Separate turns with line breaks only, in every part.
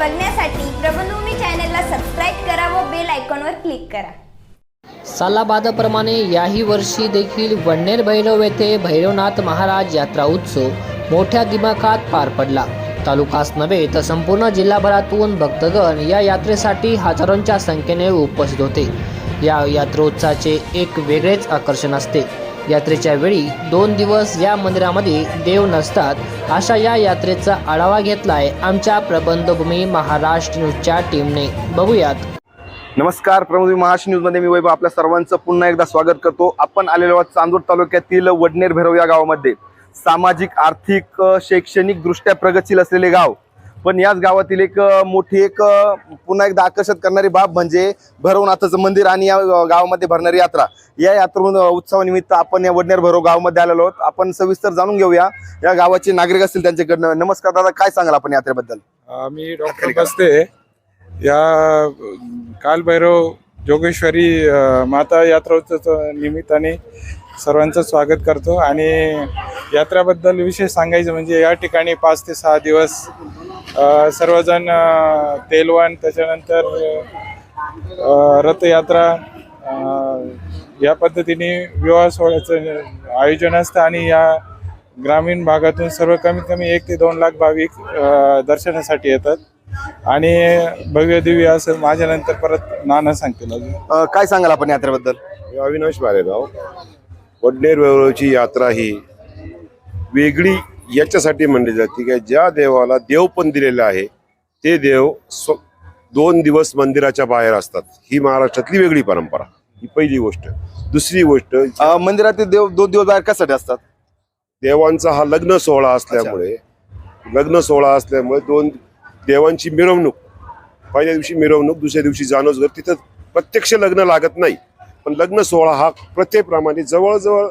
बघण्यासाठी प्रबलभूमी चॅनलला सबस्क्राईब करा व बेल आयकॉनवर क्लिक करा.
सालाबादप्रमाणे याही वर्षी देखील वन्नेर भैरव येथे भैरवनाथ महाराज यात्रा उत्सव मोठ्या दिमाखात पार पडला. तालुकाच नव्हे तर संपूर्ण जिल्हाभरातून भक्तगण या यात्रेसाठी हजारोंच्या संख्येने उपस्थित होते. या यात्रोत्सवाचे एक वेगळेच आकर्षण असते. यात्रेच्या वेळी दोन दिवस या मंदिरामध्ये देव नसतात. अशा या यात्रेचा आढावा घेतलाय आमच्या प्रबंधभूमी महाराष्ट्र न्यूजच्या टीमने. बघूयात.
नमस्कार प्रमोदी महाराष्ट्र न्यूजमध्ये मी वैभव आपल्या सर्वांचं पुन्हा एकदा स्वागत करतो. आपण आलेलो आहोत चांदूर तालुक्यातील वडनेर भैरव या गावामध्ये. सामाजिक आर्थिक शैक्षणिक दृष्ट्या प्रगतशील असलेले गाव पण याच गावातील एक मोठी एक पुन्हा एकदा आकर्षित करणारी बाब म्हणजे भैरवनाथाचं मंदिर आणि या गावामध्ये भरणारी यात्रा. या यात्रा उत्सवानिमित्त आपण या वडनेर भैरव गावामध्ये आलेलो आहोत. आपण सविस्तर जाणून घेऊया. या गावाचे नागरिक असतील त्यांच्याकडनं. नमस्कार दादा काय सांगाल आपण यात्रेबद्दल?
मी डॉक्टर बसते. या कालभैरव जोगेश्वरी माता यात्रोत्सव निमित्ताने सर्वांचं स्वागत करतो आणि यात्रेबद्दल विशेष सांगायचं म्हणजे या ठिकाणी पाच ते सहा दिवस सर्वजण अ, तेलवण त्याच्यानंतर रथयात्रा या पद्धतीने विवाह सोहळ्याचं आयोजन असतं आणि या ग्रामीण भागातून सर्व कमीत कमी एक ते दोन लाख भाविक दर्शनासाठी येतात. आणि भव्य दिव्य असं माझ्यानंतर परत नाना सांगतील
काय सांगाल आपण यात्रेबद्दल?
अविनाश बारेराव वडनेर वैभवची यात्रा ही वेगळी याच्यासाठी म्हणली जाते की ज्या देवाला देव पण दिलेला आहे ते देव स्व दोन दिवस मंदिराच्या बाहेर असतात. ही महाराष्ट्रातली वेगळी परंपरा. ही पहिली गोष्ट. दुसरी गोष्ट
अ, मंदिरातील देव दोन दिवस बाहेर कशासाठी असतात?
देवांचा हा लग्न सोहळा असल्यामुळे लग्न सोहळा असल्यामुळे दोन देवांची मिरवणूक. पहिल्या दिवशी मिरवणूक दुसऱ्या दिवशी जानोजगर तिथं प्रत्यक्ष लग्न लागत नाही. पण लग्न सोहळा हा प्रथेप्रमाणे जवळजवळ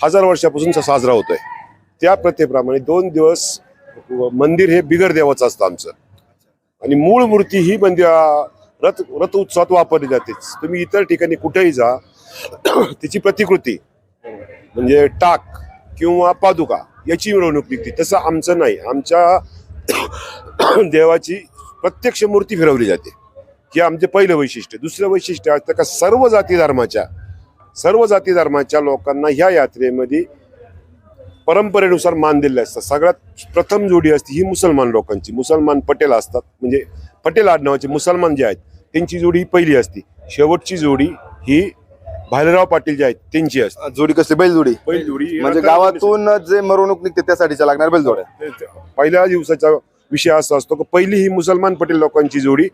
हजार वर्षापासून साजरा होतोय. त्या प्रथेप्रमाणे दोन दिवस मंदिर हे बिगर देवाचं असतं आमचं. आणि मूळ मूर्ती ही म्हणजे मंदिर रथ रथ उत्सवात वापरली जातेच तुम्ही इतर ठिकाणी कुठेही जा तिची प्रतिकृती म्हणजे टाक किंवा पादुका याची मिरवणूक निघते. तसं आमचं नाही. आमच्या देवाची प्रत्यक्ष मूर्ती फिरवली जाते. हे आमचे पहिलं वैशिष्ट्य. दुसरं वैशिष्ट्य असतं का सर्व जाती धर्माच्या सर्व जाती धर्माच्या लोकांना ह्या यात्रेमध्ये परंपरेनुसार मान दिले असतात. सगळ्यात प्रथम जोडी असते ही मुसलमान लोकांची. मुसलमान पटेल असतात. म्हणजे पटेल आडनावाचे मुसलमान जे आहेत त्यांची जोडी ही पहिली असते. शेवटची जोडी ही भालेराव पाटील जे आहेत त्यांची असते.
जोडी कसली? बैलजोडी.
पहिली जोडी ही
म्हणजे गावातून जे मिरवणूक निघते त्यासाठीच्या लागणार बैलजोड्या.
पहिल्या दिवसाचा विषय असा असतो की पहिली ही मुसलमान पटेल लोकांची जोडी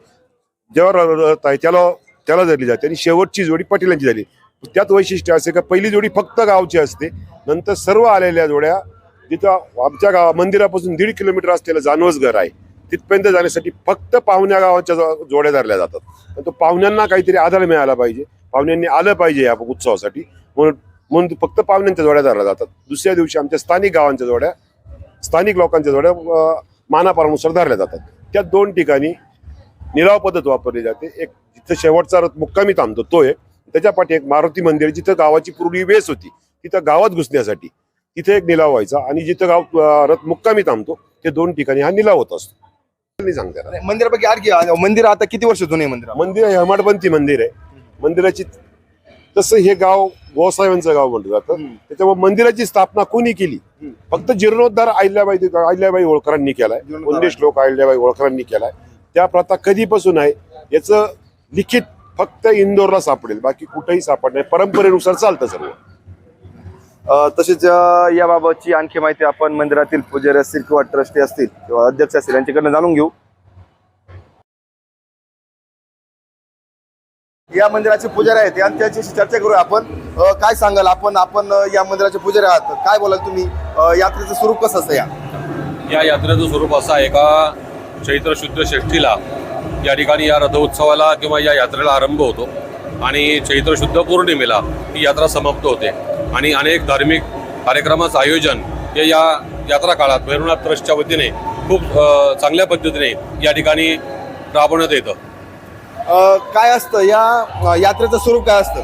जेव्हा र- आहे त्याला त्याला धरली जाते आणि शेवटची जोडी पटेलांची झाली. त्यात वैशिष्ट्य असे का पहिली जोडी फक्त गावची असते नंतर सर्व आलेल्या जोड्या जिथं आमच्या गाव मंदिरापासून दीड किलोमीटर असलेलं जानवस घर आहे तिथपर्यंत जाण्यासाठी फक्त पाहुण्या गावाच्या जोड्या धरल्या जातात. तो पाहुण्यांना काहीतरी आधार मिळाला पाहिजे. पाहुण्यांनी आलं पाहिजे या उत्सवासाठी. म्हणून म्हणून फक्त पाहुण्यांच्या जोड्या धरल्या जातात. दुसऱ्या दिवशी आमच्या स्थानिक गावांच्या जोड्या स्थानिक लोकांच्या जोड्या मानापारानुसार धरल्या जातात. त्या दोन ठिकाणी निलाव पद्धत वापरली जाते. एक जिथं शेवटचा रथ मुक्कामी थांबतो तो एक त्याच्या पाठी एक मारुती मंदिर जिथं गावाची पूर्वी वेस होती. तिथं गावात घुसण्यासाठी तिथे एक निलाव व्हायचा आणि जिथं गाव रथ मुक्कामी थांबतो ते दोन ठिकाणी हा निलाव होत असतो. सांगता
मंदिरापैकी आणखी मंदिर आता किती वर्ष जुने आहे मंदिर?
मंदिर हे हमाडपंथी मंदिर आहे. मंदिराची तसं हे गाव गोसाव्यांचं गाव म्हटलं जातं. त्याच्यामुळे मंदिराची स्थापना कोणी केली? फक्त जीर्णोद्धार अहिल्याबाई अहिल्याबाई होळकरांनी केलाय. श्लोक अहिल्याबाई होळकरांनी केलाय. त्या प्रथा कधीपासून आहे याचं लिखित फक्त इंदोरला सापडेल बाकी कुठेही सापडणार परंपरेनुसार चालतं सर्व.
अ, तसेच याबाबतची आणखी माहिती आपण मंदिरातील पुजारी असतील किंवा ट्रस्टी असतील किंवा अध्यक्ष असतील यांच्याकडनं जाणून घेऊ. या मंदिराचे पुजारी आहेत यांच्याशी चर्चा करूया आपण. काय सांगाल आपण? आपण या मंदिराचे पुजारी आहात. काय बोलाल तुम्ही? यात्रेचं स्वरूप कसं असतं या?
या यात्रेचं स्वरूप असं आहे का? चैत्र शुद्ध षष्ठीला या ठिकाणी या रथोत्सवाला किंवा या यात्रेला आरंभ होतो. आणि चैत्र शुद्ध पौर्णिमेला ही यात्रा समाप्त होते. आणि अनेक धार्मिक कार्यक्रमाचं आयोजन हे या यात्रा काळात भैरवनाथ ट्रस्टच्या वतीने खूप चांगल्या पद्धतीने या ठिकाणी राबवण्यात येतं.
काय असतं? या यात्रेचं स्वरूप काय असतं?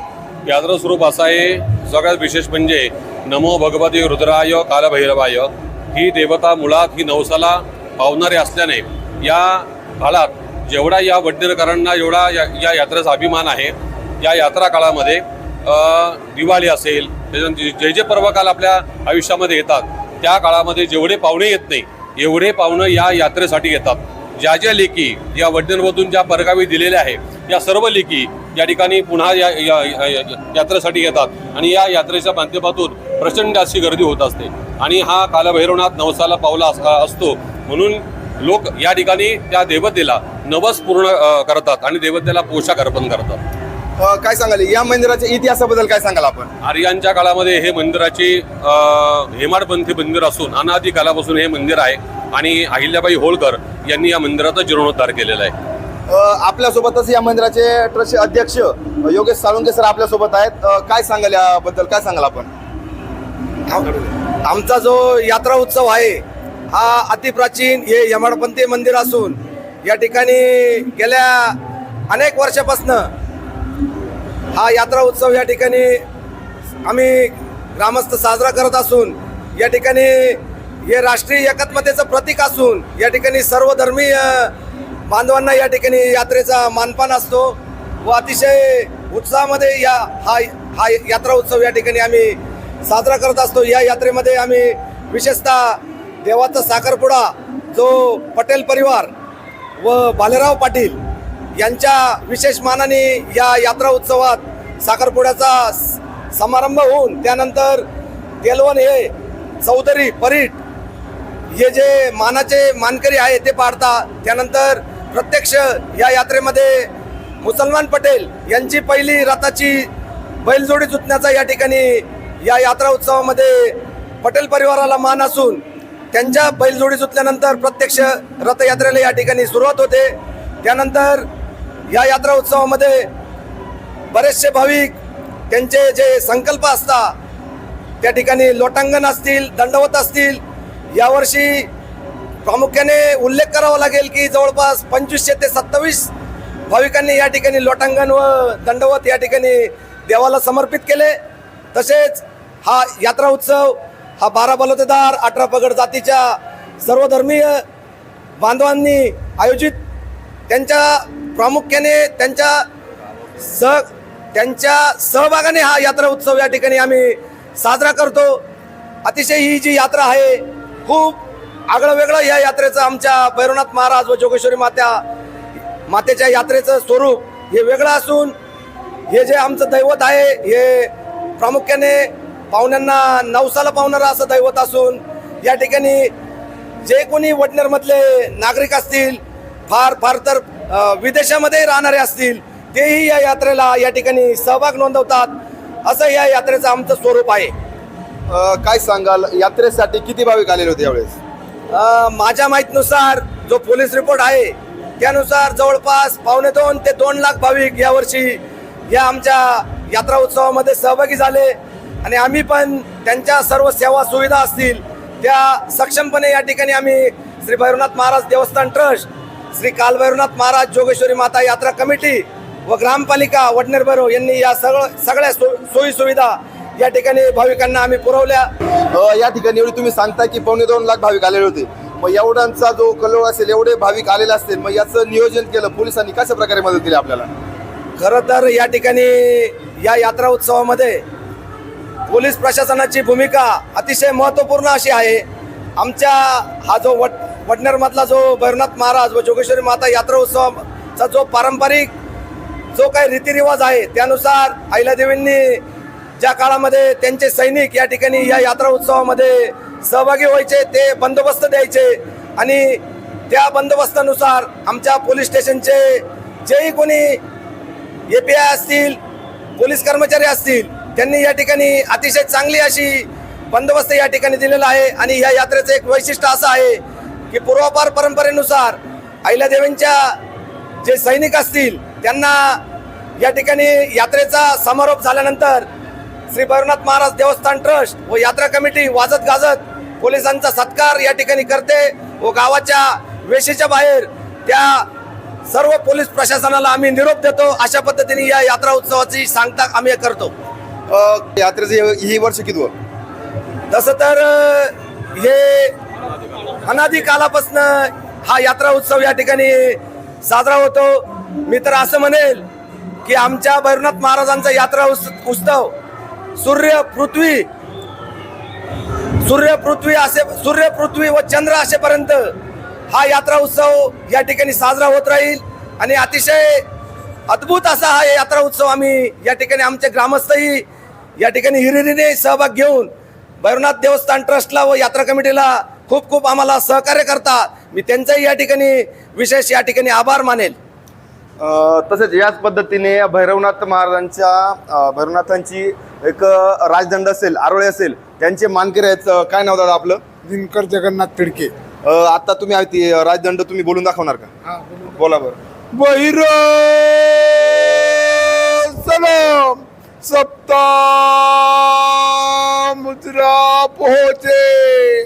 यात्रा स्वरूप असं आहे सगळ्यात विशेष म्हणजे नमो भगवती रुद्राय कालभैरवाय. ही देवता मुळात ही नवसाला पावणारी असल्याने या काळात जेवढा या वडनेरकरांना एवढा या, या यात्रेचा अभिमान आहे या यात्रा काळामध्ये दिवाळी असेल त्याच्यानंतर जे जे पर्व काल आपल्या आयुष्यामध्ये येतात त्या काळामध्ये जेवढे पाहुणे येत नाही एवढे पाहुणं या यात्रेसाठी येतात. ज्या ज्या लेखी या वडनेरमधून ज्या परगावी दिलेल्या आहे या सर्व लेखी या ठिकाणी पुन्हा या या- यात्रेसाठी येतात आणि या यात्रेच्या माध्यमातून प्रचंड अशी गर्दी होत असते. आणि हा कालभैरवनाथ नवसाला पावला अस- असतो. म्हणून लोक या ठिकाणी त्या देवतेला नवस पूर्ण करतात आणि देवतेला पोशाख अर्पण करतात.
अ, काय सांगाल? या मंदिराच्या इतिहासाबद्दल काय सांगाल आपण?
आर्यांच्या काळामध्ये हे मंदिराची अ, हेमाडपंथी मंदिर असून अनादी कालापासून हे मंदिर आहे आणि अहिल्याबाई होळकर यांनी या मंदिराचा जीर्णोद्धार केलेला आहे.
अ, आपल्यासोबतच या मंदिराचे ट्रस्टचे अध्यक्ष योगेश साळुंके सर आपल्यासोबत आहेत. अ, काय सांगाल याबद्दल? काय सांगाल आपण?
आमचा जो यात्रा उत्सव आहे हा अतिप्राचीन हे यमाडपंथी मंदिर असून या ठिकाणी गेल्या अनेक वर्षापासनं हा यात्रा उत्सव या ठिकाणी आम्ही ग्रामस्थ साजरा करत असून या ठिकाणी हे राष्ट्रीय एकात्मतेचं प्रतीक असून या ठिकाणी सर्व धर्मीय बांधवांना या ठिकाणी यात्रेचा मानपान असतो व अतिशय उत्साहामध्ये या हा हा यात्रा उत्सव या ठिकाणी आम्ही साजरा करत असतो. या यात्रेमध्ये आम्ही विशेषतः देवाचा साखरपुडा जो पटेल परिवार व बालेराव पाटील यांच्या विशेष मानाने या यात्रा उत्सवात साखरपुड्याचा स- समारंभ होऊन त्यानंतर तेलवण हे चौधरी परीट हे जे मानाचे मानकरी आहे ते पाडता त्यानंतर प्रत्यक्ष या यात्रेमध्ये मुसलमान पटेल यांची पहिली रथाची बैलजोडी जुतण्याचा या ठिकाणी या यात्रा उत्सवामध्ये पटेल परिवाराला मान असून त्यांच्या बैलजोडी सुटल्यानंतर प्रत्यक्ष रथयात्रेला या ठिकाणी सुरुवात होते. त्यानंतर या यात्रा उत्सवामध्ये बरेचसे भाविक त्यांचे जे संकल्प असतात त्या ठिकाणी लोटांगण असतील दंडवत असतील यावर्षी प्रामुख्याने उल्लेख करावा लागेल की जवळपास पंचवीसशे ते सत्तावीस भाविकांनी या ठिकाणी लोटांगण व दंडवत या ठिकाणी देवाला समर्पित केले. तसेच हा यात्रा उत्सव हा बारा बलुतेदार अठरा पगड जातीच्या सर्वधर्मीय बांधवांनी आयोजित त्यांच्या प्रामुख्याने त्यांच्या सह त्यांच्या सहभागाने हा यात्रा उत्सव या ठिकाणी आम्ही साजरा करतो. अतिशय ही जी यात्रा आहे खूप आगळं वेगळं या यात्रेचं आमच्या भैरवनाथ महाराज व जोगेश्वरी मात्या मातेच्या यात्रेचं स्वरूप हे वेगळं असून हे जे आमचं दैवत आहे हे प्रामुख्याने पाहुण्यांना नवसाला पावणारं असं दैवत असून या ठिकाणी जे कोणी वडनेरमधले नागरिक असतील फार फार तर विदेशामध्ये राहणारे असतील तेही या यात्रेला या ठिकाणी सहभाग नोंदवतात असं या यात्रेचं आमचं स्वरूप आहे.
काय सांगाल? यात्रेसाठी किती भाविक आलेले होते यावेळेस?
माझ्या माहितीनुसार जो पोलीस रिपोर्ट आहे त्यानुसार जवळपास पावणे दोन ते दोन लाख भाविक यावर्षी या आमच्या यात्रा उत्सवामध्ये सहभागी झाले. आणि आम्ही पण त्यांच्या सर्व सेवा सुविधा असतील त्या सक्षमपणे या ठिकाणी आम्ही श्री भैरवनाथ महाराज देवस्थान ट्रस्ट श्री कालभैरवनाथ महाराज जोगेश्वरी माता यात्रा कमिटी व ग्रामपालिका वडनेर भैरव यांनी या सगळं सगळ्या सो सोयी सुविधा या ठिकाणी भाविकांना आम्ही पुरवल्या.
या ठिकाणी एवढी तुम्ही सांगता की पावणे दोन लाख भाविक आलेले होते. मग एवढ्यांचा जो कलोळ असेल एवढे भाविक आलेले असतील मग याचं नियोजन केलं पोलिसांनी कशा प्रकारे मदत केली आपल्याला?
खरं तर या ठिकाणी या यात्रा उत्सवामध्ये पोलीस प्रशासनाची भूमिका अतिशय महत्त्वपूर्ण अशी आहे. आमच्या हा जो वट वडनेरमधला जो भैरवनाथ महाराज व जोगेश्वरी माता यात्रा उत्सवाचा जो पारंपरिक जो काही रीतिरिवाज आहे त्यानुसार अहिल्यादेवींनी ज्या काळामध्ये त्यांचे सैनिक या ठिकाणी या यात्रा उत्सवामध्ये सहभागी व्हायचे ते बंदोबस्त द्यायचे आणि त्या बंदोबस्तानुसार आमच्या पोलीस स्टेशनचे जेही कोणी ए पी आय असतील पोलीस कर्मचारी असतील त्यांनी या ठिकाणी अतिशय चांगली अशी बंदोबस्त या ठिकाणी दिलेला आहे आणि या यात्रेचं एक वैशिष्ट्य असं आहे की पूर्वापार परंपरेनुसार अहिल्यादेवींच्या जे सैनिक असतील त्यांना या ठिकाणी यात्रेचा समारोप झाल्यानंतर श्री भैरवनाथ महाराज देवस्थान ट्रस्ट व यात्रा कमिटी वाजत गाजत पोलिसांचा सत्कार या ठिकाणी करते व गावाच्या वेशीच्या बाहेर त्या सर्व पोलीस प्रशासनाला आम्ही निरोप देतो. अशा पद्धतीने या यात्रा उत्सवाची सांगता आम्ही करतो.
यात्रेचं ही वर्ष किती
तसं तर हे अनादी कालापासून हा यात्रा उत्सव या ठिकाणी साजरा होतो. मी तर असं म्हणेल की आमच्या भैरवनाथ महाराजांचा यात्रा उत्सव सूर्य पृथ्वी सूर्य पृथ्वी असे सूर्य पृथ्वी व चंद्र असेपर्यंत हा यात्रा उत्सव या ठिकाणी साजरा होत राहील. आणि अतिशय अद्भुत असा हा यात्रा उत्सव आम्ही या ठिकाणी आमचे ग्रामस्थही या ठिकाणी हिरिरीने सहभाग घेऊन भैरवनाथ देवस्थान ट्रस्टला व यात्रा कमिटीला खूप खूप आम्हाला सहकार्य करतात. मी त्यांचाही या ठिकाणी विशेष या ठिकाणी आभार मानेल.
तसेच याच पद्धतीने भैरवनाथ महाराजांच्या भैरवनाथांची एक राजदंड असेल आरोळे असेल त्यांचे मानकरी आहेत काय नाव दादा आपलं?
दिनकर जगन्नाथ तिडके.
आता तुम्ही राजदंड तुम्ही बोलून दाखवणार का? बोला बरं.
सलाम सप्ता मुद्रा पोहोचे.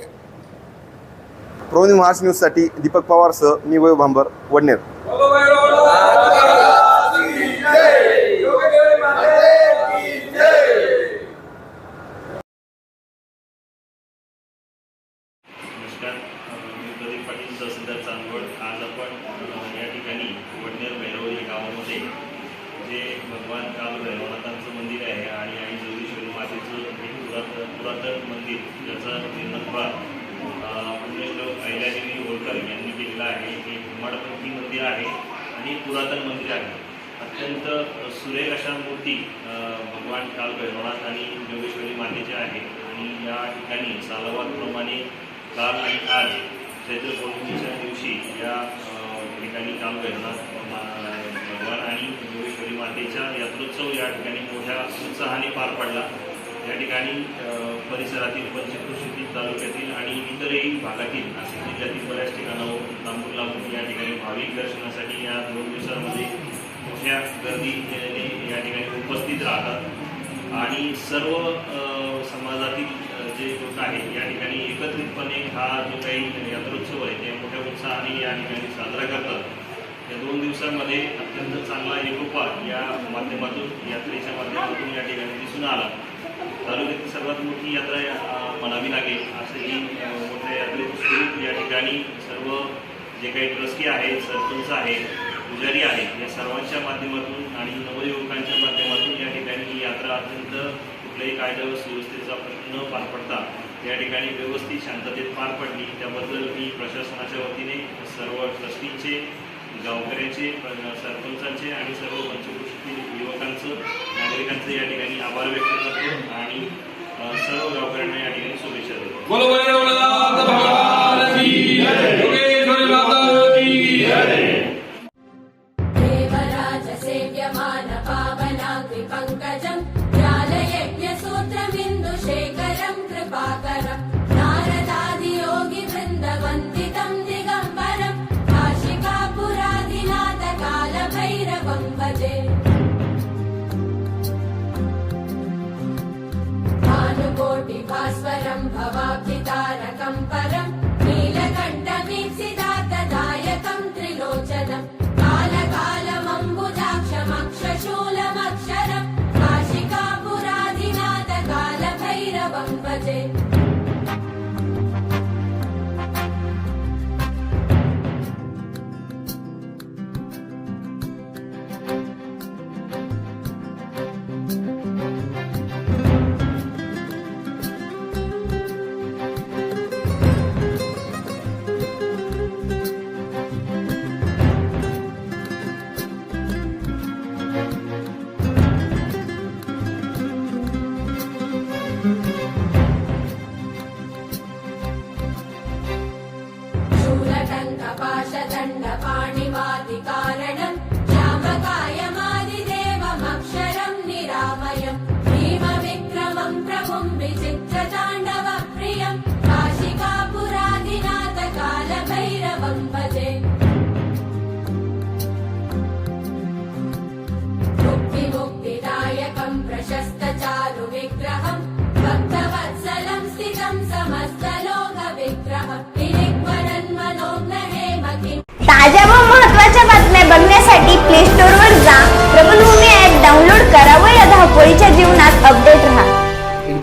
प्रवणी महाराष्ट्र न्यूजसाठी दीपक पवारसह मी वैभव भांबर वडनेर.
आणि पुरातन मंदिर आहे. अत्यंत सुरेख अशा मूर्ती भगवान काल भैरवनाथ आणि योगेश्वरी मातेच्या आहेत. आणि या ठिकाणी सालावादप्रमाणे काल आणि आज चैत्र पौर्णिमेच्या दिवशी या ठिकाणी काल भैरवनाथ मा- भगवान आणि योगेश्वरी मातेच्या यात्रोत्सव या ठिकाणी मोठ्या उत्साहाने पार पडला. या ठिकाणी परिसरातील पंचकृषी तालुक्यातील आणि इतरही भागातील नाशिक जिल्ह्यातील बऱ्याच ठिकाणाहून लांबून लांबून या ठिकाणी दर्शनासाठी या दोन दिवसांमध्ये मोठ्या गर्दीने या ठिकाणी उपस्थित राहतात. आणि सर्व समाजातील जे लोक आहेत या ठिकाणी एकत्रितपणे हा जो काही यात्रोत्सव आहे ते मोठ्या उत्साहाने या ठिकाणी साजरा करतात. या दोन दिवसांमध्ये अत्यंत चांगला एकोपा या माध्यमातून यात्रेच्या माध्यमातून या ठिकाणी दिसून आला. तालुक्यातील सर्वात मोठी यात्रा म्हणावी लागेल असं ही मोठ्या यात्रेचं स्वरूप या ठिकाणी सर्व जे काही ट्रस्टी आहेत सरपंच आहेत पुजारी आहेत या सर्वांच्या माध्यमातून आणि नवयुवकांच्या माध्यमातून या ठिकाणी ही यात्रा अत्यंत कुठल्याही कायदा व सुव्यवस्थेचा प्रश्न न पार पडता या ठिकाणी व्यवस्थित शांततेत पार पडली त्याबद्दल मी प्रशासनाच्या वतीने सर्व ट्रस्टींचे गावकऱ्यांचे सरपंचांचे आणि सर्व पंचकृषीतील युवकांचं नागरिकांचं या ठिकाणी आभार व्यक्त करतो आणि सर्व गावकऱ्यांना या ठिकाणी शुभेच्छा देतो
परिचय जीवनात
अपडेट